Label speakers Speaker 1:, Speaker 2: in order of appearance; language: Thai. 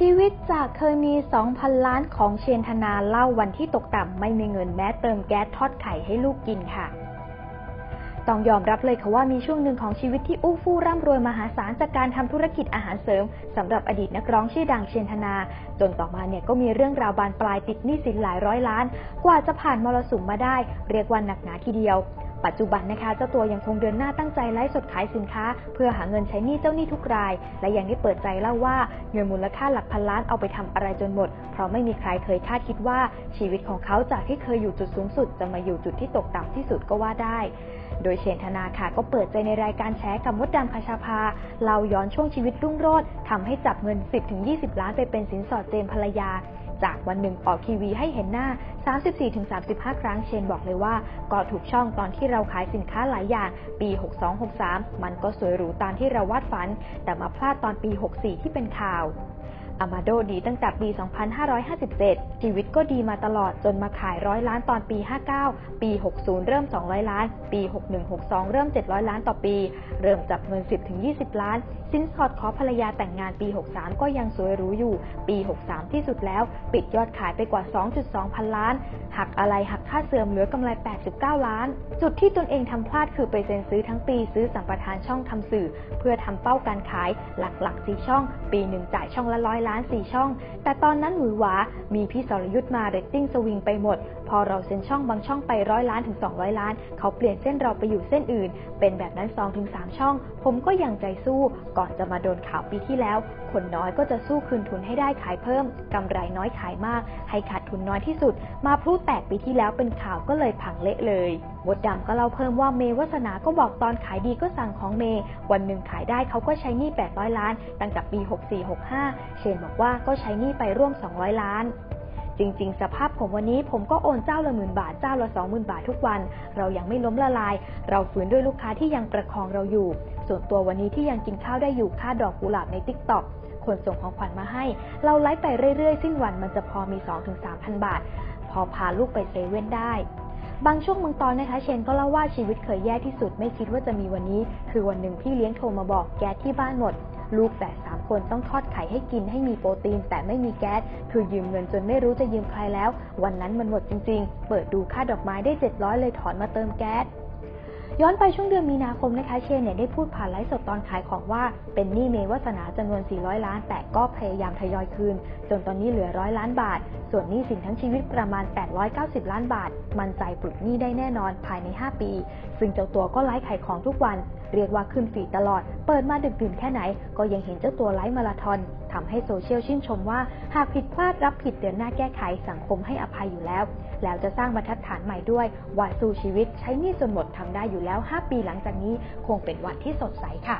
Speaker 1: ชีวิตจากเคยมี 2,000 ล้านของเชนธนาเล่าวันที่ตกต่ำไม่มีเงินแม้เติมแก๊สทอดไข่ให้ลูกกินค่ะ ต้องยอมรับเลยค่ะว่ามีช่วงหนึ่งของชีวิตที่อู้ฟู่ร่ำรวยมหาศาลจากการทำธุรกิจอาหารเสริมสำหรับอดีตนักร้องชื่อดังเชนธนา จนต่อมาเนี่ยก็มีเรื่องราวบานปลายติดหนี้สินหลายร้อยล้าน กว่าจะผ่านมรสุมมาได้ เรียกว่าหนักหนาทีเดียว ปัจจุบันนะคะเจ้าตัวยังคงเดินหน้าตั้งใจไลฟ์สดขายสินค้า เพื่อหาเงินใช้หนี้เจ้าหนี้ทุกราย และยังได้เปิดใจเล่าว่าเงินมูลค่าหลักพันล้านเอาไปทำอะไรจนหมด เพราะไม่มีใครเคยคาดคิดว่าชีวิตของเขาจากที่เคยอยู่จุดสูงสุด จะมาอยู่จุดที่ตกต่ำที่สุดก็ว่าได้โดยเชนธนาค่ะก็เปิดใจในรายการแชร์กับมดดำคาชาภาเล่าย้อนช่วงชีวิตรุ่งโรจน์ทำให้จับเงิน 10-20 ล้านไปเป็นสินสอดเจมภรรยา จากวันหนึ่งออกทีวีให้เห็นหน้า 34-35 ครั้งเชนบอกเลยว่า ก็ถูกช่องตอนที่เราขายสินค้าหลายอย่าง ปี 62-63 มันก็สวยหรูตามที่เราวาดฝัน แต่มาพลาดตอนปี 64 ที่เป็นข่าว อามาโดดีตั้งแต่ปี 2557 ชีวิตก็ดีมาตลอดจนมาขายร้อยล้านตอนปี 59 ปี 60 เริ่ม 200 ล้าน ปี 61-62 เริ่ม 700 ล้านต่อปี เริ่มจับเงิน 10-20 ล้าน สินสอดขอภรรยาแต่งงานปี 63 ก็ยังสวยหรูอยู่ ปี 63 ที่สุดแล้ว ปิดยอดขายไปกว่า 2.2 พันล้าน หักอะไรหักค่าเสื่อมเหลือกำไร 89 ล้าน จุดที่ตนเองทำพลาดคือไปเซ็นซื้อทั้งปีซื้อสัมปทานช่องทำสื่อ เพื่อทำเป้าการขายหลักๆ4ช่อง ปีหนึ่งจ่ายช่องละร้อยล้าน4ช่อง แต่ตอนนั้นหวือหวา มีพี่สรยุทธ์มาเรตติ้งสวิงไปหมด พอเราเซ็นช่องบางช่องไปร้อยล้านถึง 200 ล้าน เขาเปลี่ยนเส้นเราไปอยู่เส้นอื่น เป็นแบบนั้น 2-3 ช่อง ผมก็ยังใจสู้ ก่อนจะมาโดนข่าวปีที่แล้ว คนน้อยก็จะสู้คืนทุนให้ได้ขายเพิ่ม กำไรน้อยขายมาก ให้ขาดทุนน้อยที่สุด มาพลุแตกปีที่แล้วเป็นข่าวก็เลยพังเละเลย มดดำก็เล่าเพิ่มว่าเมวัสนาก็บอกตอนขายดีก็สั่งของเม วันหนึ่งขายได้เขาก็ใช้หนี้ 800 ล้าน ตั้งแต่ปี 64-65 เชนบอกว่าก็ใช้หนี้ไปร่วม 200 ล้านจริงๆ สภาพผมวันนี้ผมก็โอนเจ้าละหมื่นบาทเจ้าละสองหมื่นบาททุกวัน เรายังไม่ล้มละลาย เราฝืนด้วยลูกค้าที่ยังประคองเราอยู่ ส่วนตัววันนี้ที่ยังกินข้าวได้อยู่ค่าดอกกุหลาบในติ๊กต็อกคนส่งของขวัญมาให้ เราไลฟ์ไปเรื่อยๆ สิ้นวันมันจะพอมี 2-3,000 บาท พอพาลูกไปเซเว่นได้ บางช่วงบางตอนนะคะเชนก็เล่าว่าชีวิตเคยแย่ที่สุดไม่คิดว่าจะมีวันนี้ คือวันหนึ่งพี่เลี้ยงโทรมาบอกแก๊สที่บ้านหมด ลูกแต่สามคนต้องทอดไข่ให้กินให้มีโปรตีน แต่ไม่มีแก๊ส คือยืมเงินจนไม่รู้จะยืมใครแล้ว วันนั้นมันหมดจริง ๆ เปิดดูค่าดอกไม้ได้ 700 เลยถอนมาเติมแก๊ส ย้อนไปช่วงเดือนมีนาคมนะคะเชนเนี่ยได้พูดผ่านไลฟ์สดตอนขายของว่า เป็นหนี้เมวัสนาจำนวน 400 ล้าน แต่ก็พยายามทยอยคืน จนตอนนี้เหลือร้อยล้านบาท ส่วนหนี้สินทั้งชีวิตประมาณ 890 ล้านบาท มันใจปลดหนี้ได้แน่นอนภายใน 5 ปี ซึ่งเจ้าตัวก็ไลฟ์ขายของทุกวัน เรียกว่าขึ้นฟีตลอด เปิดมาดึกดื่นแค่ไหน ก็ยังเห็นเจ้าตัวไลฟ์มาราธอน ทำให้โซเชียลชื่นชมว่า หากผิดพลาดรับผิดเดือนหน้าแก้ไขสังคมให้อภัยอยู่แล้ว แล้วจะสร้างบรรทัดฐานใหม่ด้วยว่าสู้ชีวิตใช้หนี้จนหมดทำได้อยู่แล้ว 5 ปีหลังจากนี้คงเป็นวันที่สดใสค่ะ